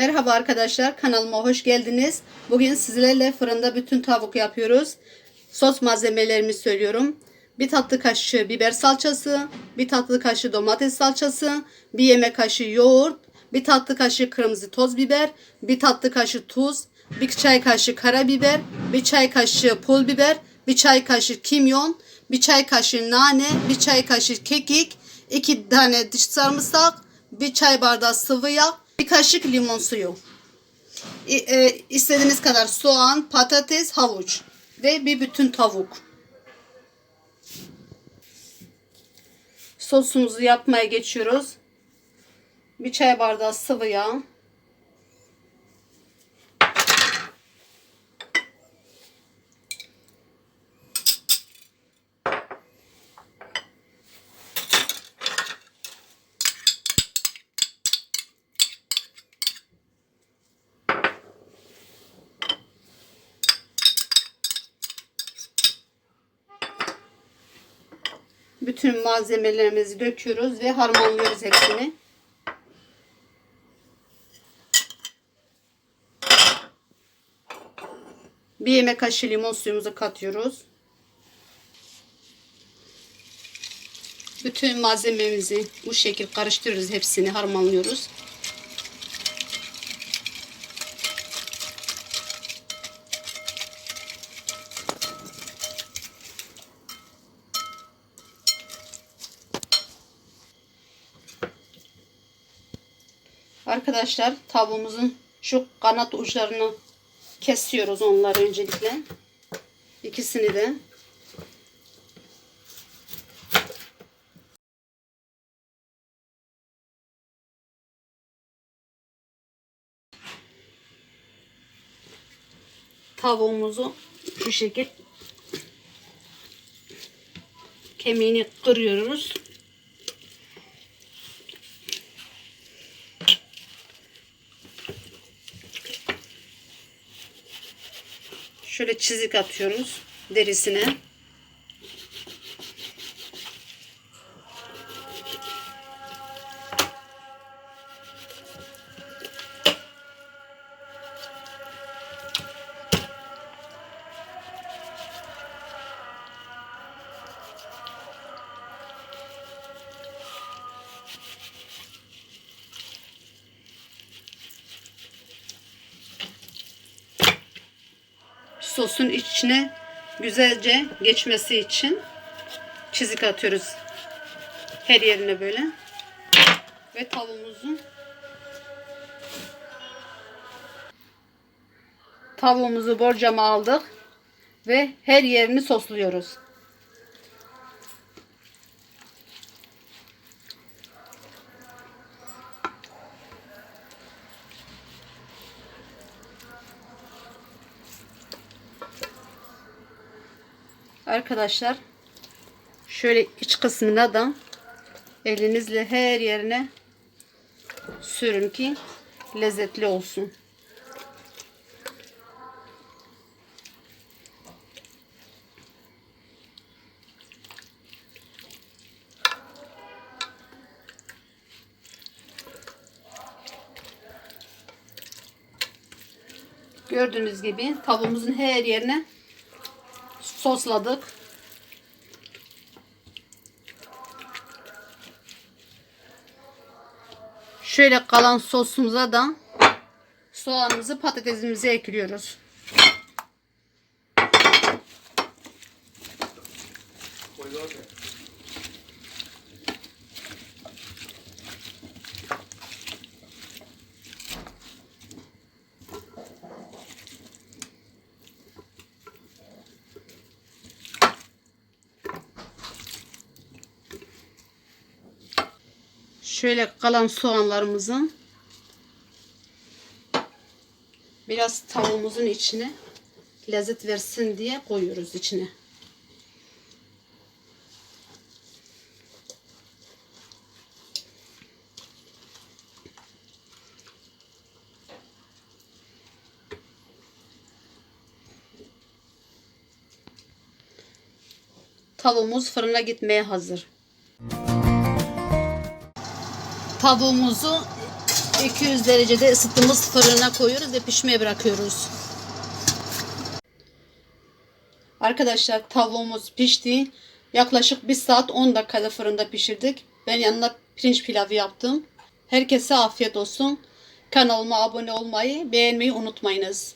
Merhaba arkadaşlar kanalıma hoş geldiniz. Bugün sizlerle fırında bütün tavuk yapıyoruz. Sos malzemelerimi söylüyorum. Bir tatlı kaşığı biber salçası, bir tatlı kaşığı domates salçası, bir yemek kaşığı yoğurt, bir tatlı kaşığı kırmızı toz biber, bir tatlı kaşığı tuz, bir çay kaşığı karabiber, bir çay kaşığı pul biber, bir çay kaşığı kimyon, bir çay kaşığı nane, bir çay kaşığı kekik, iki tane diş sarımsak, bir çay bardağı sıvı yağ, bir kaşık limon suyu. İ- e, istediğiniz kadar soğan, patates, havuç ve bir bütün tavuk. Sosumuzu yapmaya geçiyoruz. Bir çay bardağı sıvı yağ. Bütün malzemelerimizi döküyoruz ve harmanlıyoruz hepsini. Bir yemek kaşığı limon suyumuzu katıyoruz. Bütün malzememizi bu şekil karıştırıyoruz. Hepsini harmanlıyoruz. Arkadaşlar tavuğumuzun şu kanat uçlarını kesiyoruz onları öncelikle. İkisini de. Tavuğumuzu şu şekil kemiğini kırıyoruz. Şöyle çizik atıyoruz derisine. Sosun içine güzelce geçmesi için çizik atıyoruz her yerine böyle ve tavuğumuzu tavuğumuzu borcama aldık ve her yerini sosluyoruz. Arkadaşlar şöyle iç kısmına da elinizle her yerine sürün ki lezzetli olsun. Gördüğünüz gibi tavuğumuzun her yerine sosladık. Şöyle kalan sosumuza da soğanımızı patatesimizi ekliyoruz. Şöyle kalan soğanlarımızı biraz tavuğumuzun içine lezzet versin diye koyuyoruz içine. Tavuğumuz fırına gitmeye hazır. Tavuğumuzu 200 derecede ısıttığımız fırına koyuyoruz ve pişmeye bırakıyoruz. Arkadaşlar tavuğumuz pişti. Yaklaşık 1 saat 10 dakikada fırında pişirdik. Ben yanına pirinç pilavı yaptım. Herkese afiyet olsun. Kanalıma abone olmayı, beğenmeyi unutmayınız.